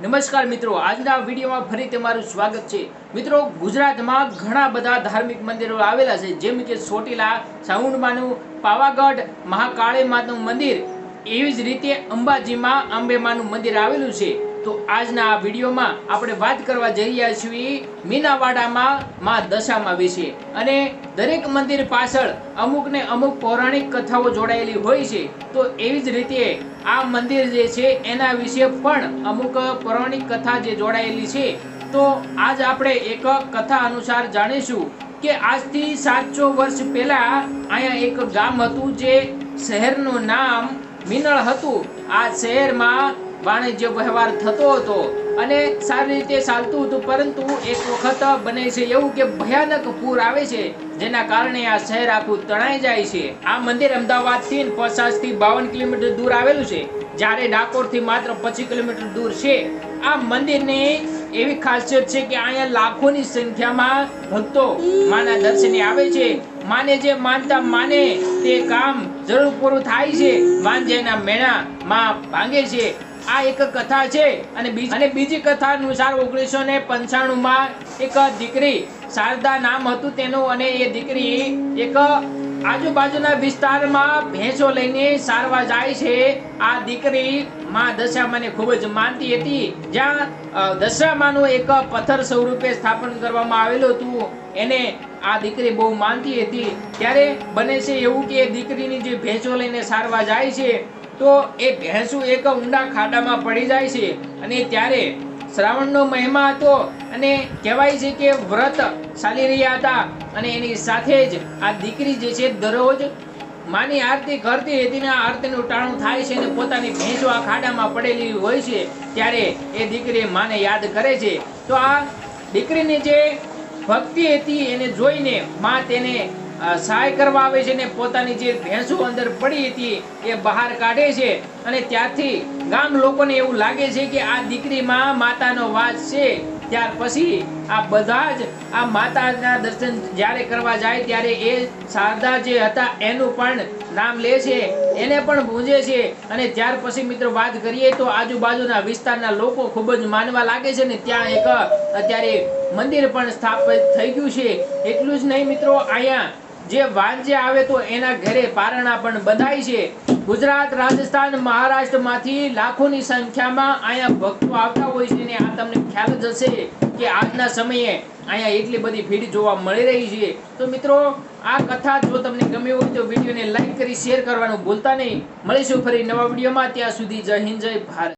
નમસ્કાર મિત્રો, આજના વિડીયોમાં ફરી તમારું સ્વાગત છે. મિત્રો, ગુજરાતમાં ઘણા બધા ધાર્મિક મંદિરો આવેલા છે, જેમ કે સોટીલા સાઉન્ડમાનું પાવાગઢ, મહાકાળી માનું મંદિર. એવી જ રીતે અંબાજીમાં અંબેમાનું મંદિર આવેલું છે. તો આજના આ વિડીયોમાં આપણે વાત કરવા જઈ રહ્યા છીએ મીનાવાડામાં માં દશામાં વિશે. અને દરેક મંદિર પાછળ અમુક ને અમુક પૌરાણિક કથાઓ જોડાયેલી હોય છે. તો એવી જ રીતે આ મંદિર જે છે એના વિશે પણ અમુક પૌરાણિક કથા જે જોડાયેલી છે. તો આજ આપણે એક કથા અનુસાર જાણીશું કે આજથી સાતસો વર્ષ પહેલા અહીંયા એક ગામ હતું જે શહેરનું નામ મિનળ હતું. આ શહેરમાં વાણિજ્ય વ્યવહાર થતો હતો અને સારી રીતે ચાલતું હતું, પરંતુ એક વખત બને છે એવું કે ભયાનક પૂર આવે છે, જેના કારણે આ શહેર આખું તણાઈ જાય છે. આ મંદિર અમદાવાદથી પચાસથી બાવન કિલોમીટર દૂર આવેલું છે. જ્યારે ડાકોરથી માત્ર પચીસ કિલોમીટર દૂર છે. આ મંદિરની એવી ખાસિયત છે કે અહીંયા લાખોની સંખ્યામાં ભક્તો માના દર્શને આવે છે. માને જે માનતા માને તે કામ જરૂર પૂરું થાય છે. વાંજેના મેણા માં ભાંગે છે. આ એક કથા છે અને અને બીજી કથા અનુસાર ઓગણીસો ને પંચાણું માં એક દીકરી શારદા નામ હતું તેનું અને એ દીકરી એક આજુબાજુના વિસ્તારમાં ભેંસો લઈને સારવા જાય છે. આ દીકરી માં દશામાને ખૂબ જ માનતી હતી. જ્યાં દશામાનું એક પથ્થર સ્વરૂપે સ્થાપન કરવામાં આવેલું હતું. એને આ દીકરી બહુ માનતી હતી. ત્યારે બને છે એવું કે એ દીકરીની જે ભેંસો લઈને સારવા જાય છે તો એ ભેંસું એક ઊંડા ખાડામાં પડી જાય છે અને ત્યારે શ્રાવણનો મહિમા હતો અને કહેવાય છે કે વ્રત ચાલી રહ્યા હતા અને એની સાથે જ આ દીકરી જે છે દરરોજ માની આરતી કરતી હતી ને આરતીનું ટાણું થાય છે અને પોતાની ભેંસો આ ખાડામાં પડેલી હોય છે ત્યારે એ દીકરી માને યાદ કરે છે. તો આ દીકરીની જે ભક્તિ હતી એને જોઈને મા તેને સહાય કરવા આવે છે ને પોતાની જે ભેંસો અંદર પડી હતી એ બહાર કાઢે છે અને ત્યારથી ગામ લોકોને એવું લાગે છે કે આ દીકરીમાં માતાનો વાસ છે. ત્યાર પછી આ બધા જ આ માતાના દર્શન જ્યારે કરવા જાય ત્યારે એ શારદા જે હતા એનું પણ નામ લે છે, એને પણ ભૂંજે છે અને ત્યાર પછી મિત્રો વાત કરીએ તો આજુબાજુના વિસ્તારના લોકો ખૂબ જ માનવા લાગે છે ને ત્યાં એક અત્યારે મંદિર પણ સ્થાપિત થઈ ગયું છે. એટલું જ નહીં મિત્રો, અહીંયા જે વાંજે આવે તો એના ઘરે પારણા પણ બંધાય છે. ગુજરાત, રાજસ્થાન, મહારાષ્ટ્રમાંથી લાખોની સંખ્યામાં અહીંયા ભક્તો આવતા હોય છે ને આ તમને ખ્યાલ જ હશે કે આજના સમયે અહીંયા એટલી બધી ભીડ જોવા મળી રહી છે. તો મિત્રો, આ કથા જો તમને ગમી હોય તો વિડીયોને લાઈક કરી, શેર કરવાનું ભૂલતા નહીં. મળીશું ફરી નવા વિડીયોમાં. ત્યાં સુધી જય હિન્દ, જય ભારત.